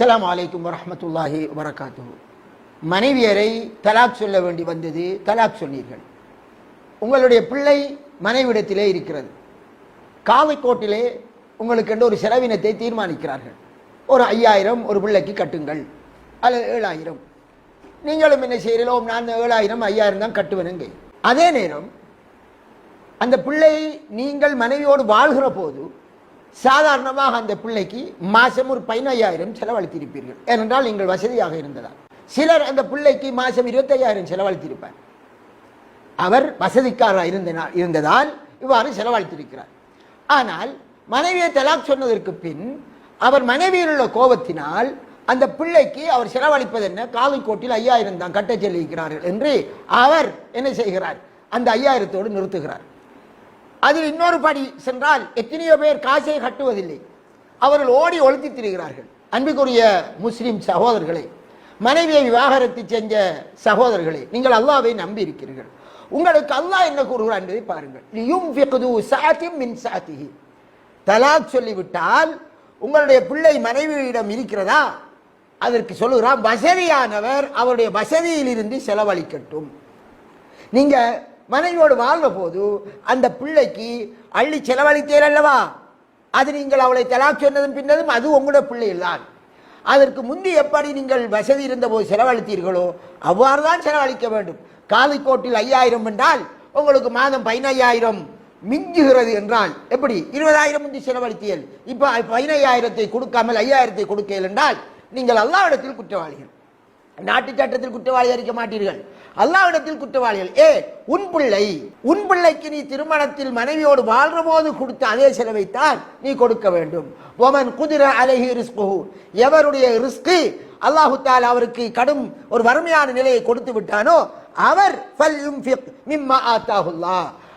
அஸ்லாம் வலைக்கம் வரமத்துல்லாஹி வரகாத்து மனைவியரை தலாக் சொல்ல வேண்டி வந்தது தலாக் சொன்னீர்கள். உங்களுடைய பிள்ளை மனைவிடத்திலே இருக்கிறது. காவைக்கோட்டிலே உங்களுக்கு ஒரு செலவினத்தை தீர்மானிக்கிறார்கள். ஒரு ஐயாயிரம் ஒரு பிள்ளைக்கு கட்டுங்கள். அல்லது ஏழாயிரம். நீங்களும் என்ன செய்கிறீங்களோ நான் ஏழாயிரம் ஐயாயிரம் தான் கட்டுவேனுங்க. அதே நேரம் அந்த பிள்ளை நீங்கள் மனைவியோடு வாழ்கிற போது சாதாரணமாக அந்த பிள்ளைக்கு மாசம் ஒரு பதினையாயிரம் செலவழித்திருப்பீர்கள். ஏனென்றால் நீங்கள் வசதியாக இருந்ததால். சிலர் அந்த பிள்ளைக்கு மாசம் இருபத்தையாயிரம் செலவழித்திருப்பார். அவர் வசதிக்காரர் இருந்தனால் இருந்ததால் இவ்வாறு செலவழித்திருக்கிறார். ஆனால் மனைவியை தலாக் சொன்னதற்கு பின் அவர் மனைவியில் உள்ள கோபத்தினால் அந்த பிள்ளைக்கு அவர் செலவழிப்பது என்ன காவிக்கோட்டில் ஐயாயிரம் தான் கட்டச் சொல்லியிருக்கிறார்கள் என்று அவர் என்ன செய்கிறார்? அந்த ஐயாயிரத்தோடு நிறுத்துகிறார். அதில் இன்னொரு படி சென்றால் எத்தனையோ பேர் காசை கட்டுவதில்லை. அவர்கள் ஓடி ஒழுத்தி திரிகிறார்கள். அன்புக்குரிய முஸ்லீம் சகோதரர்களே மனைவியை விவாகரத்து செஞ்ச சகோதரர்களே நீங்கள் அல்லாவை நம்பி இருக்கிறீர்கள் உங்களுக்கு அல்லாஹ் என்ன கூறுகிறார் என்பதை பாருங்கள். லியுன்ஃபிக்து மின் தலாக் சொல்லிவிட்டால் உங்களுடைய பிள்ளை மனைவியிடம் இருக்கிறதா? அதற்கு சொல்லுகிறான் வசதியானவர் அவருடைய வசதியிலிருந்து செலவழிக்கட்டும். நீங்கள் மனைவியோடு வாழ்ந்த போது அந்த பிள்ளைக்கு அள்ளி செலவழித்தேன் அல்லவா? அது நீங்கள் அவளை தலாக் சொன்னதும் பின்னதும் அது உங்களோட பிள்ளைகள் தான் அதற்கு முந்தி எப்படி நீங்கள் வசதி இருந்தபோது செலவழித்தீர்களோ அவ்வாறு தான் செலவழிக்க வேண்டும். காலிக்கோட்டில் ஐயாயிரம் என்றால் உங்களுக்கு மாதம் பதினையாயிரம் மிஞ்சுகிறது என்றால் எப்படி? இருபதாயிரம் முந்தி செலவழித்தீர்கள். இப்போ பதினையாயிரத்தை கொடுக்காமல் ஐயாயிரத்தை கொடுக்கல் என்றால் நீங்கள் எல்லா இடத்தில் குற்றவாளிகள். நாட்டு சட்டத்தில் குற்றவாளி அறிக்க மாட்டீர்கள். அல்லாவிடத்தில் குற்றவாளிகள் ஏ உன் பிள்ளை உன் பிள்ளைக்கு நீ திருமணத்தில் மனைவியோடு வாழ்ற போது கொடுத்த அதே செலவைத்தான் நீ கொடுக்க வேண்டும். ஒமன் குதிர அலஹி ரிஸ்கு எவருடைய ரிஸ்கு? அல்லாஹு அவருக்கு கடும் ஒரு வறுமையான நிலையை கொடுத்து விட்டானோ அவர்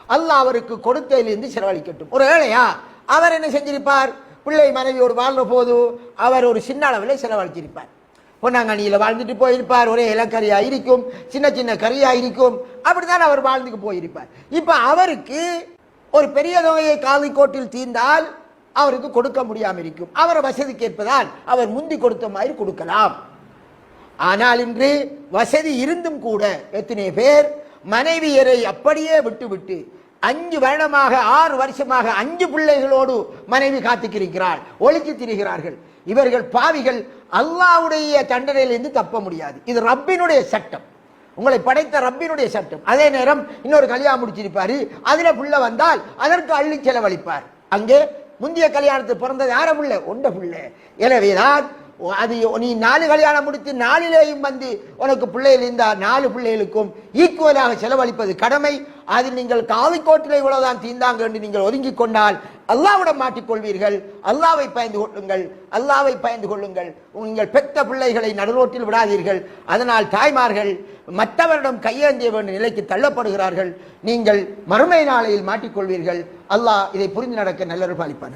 அல்லாஹ் அவருக்கு கொடுத்ததிலிருந்து செலவழிக்கட்டும். ஒரு ஏழையா அவர் என்ன செஞ்சிருப்பார்? பிள்ளை மனைவியோடு வாழ்ற போது அவர் ஒரு சின்ன அளவில் செலவழிச்சிருப்பார். பொன்னாங்கண்ணியில் வாழ்ந்துட்டு போயிருப்பார். ஒரே இலக்கரியா இருக்கும். சின்ன சின்ன கறியாக இருக்கும். அப்படித்தான் அவர் வாழ்ந்துட்டு போயிருப்பார். இப்போ அவருக்கு ஒரு பெரிய தொகையை காலிக்கோட்டில் தீர்ந்தால் அவருக்கு கொடுக்க முடியாமல் இருக்கும். அவரை வசதி கேட்பதால் அவர் முந்தி கொடுத்த மாதிரி கொடுக்கலாம். ஆனால் இன்று வசதி இருந்தும் கூட எத்தனை பேர் மனைவியரை அப்படியே விட்டுவிட்டு அஞ்சு வருடமாக ஆறு வருஷமாக அஞ்சு பிள்ளைகளோடு மனைவி காத்துக்கிருக்கிறாள் ஒழிச்சு திரிகிறார்கள். இவர்கள் பாவிகள். அல்லாவுடைய தண்டனையிலிருந்து தப்ப முடியாது. இது ரப்பினுடைய சட்டம். உங்களை படைத்த ரப்பினுடைய சட்டம். அதே நேரம் இன்னொரு கல்யாணம் முடிச்சிருப்பாரு. அதுல புள்ள வந்தால் அதற்கு அள்ளி செலவழிப்பார். அங்கே முந்தைய கல்யாணத்தில் பிறந்தது யார புள்ள? ஒண்ட புள்ள. எனவேதான் அது நீ நாலு கல்யாணம் முடித்து நாளிலேயும் வந்து உனக்கு பிள்ளைகள் இருந்தால் நாலு பிள்ளைகளுக்கும் ஈக்குவலாக செலவழிப்பது கடமை. அதில் நீங்கள் காவிக்கோட்டிலே இவ்வளவுதான் தீந்தாங்க என்று நீங்கள் ஒதுங்கிக் கொண்டால் அல்லாவிடம் மாட்டிக்கொள்வீர்கள். அல்லாவை பயந்து கொள்ளுங்கள். அல்லாவை பயந்து கொள்ளுங்கள். உங்கள் பெத்த பிள்ளைகளை நடுரோட்டில் விடாதீர்கள். அதனால் தாய்மார்கள் மற்றவரிடம் கையேந்திய வேண்டிய நிலைக்கு தள்ளப்படுகிறார்கள். நீங்கள் மறுமை நாளையில் மாட்டிக்கொள்வீர்கள். அல்லாஹ் இதை புரிந்து நடக்க நல்லொரு பாலிப்பான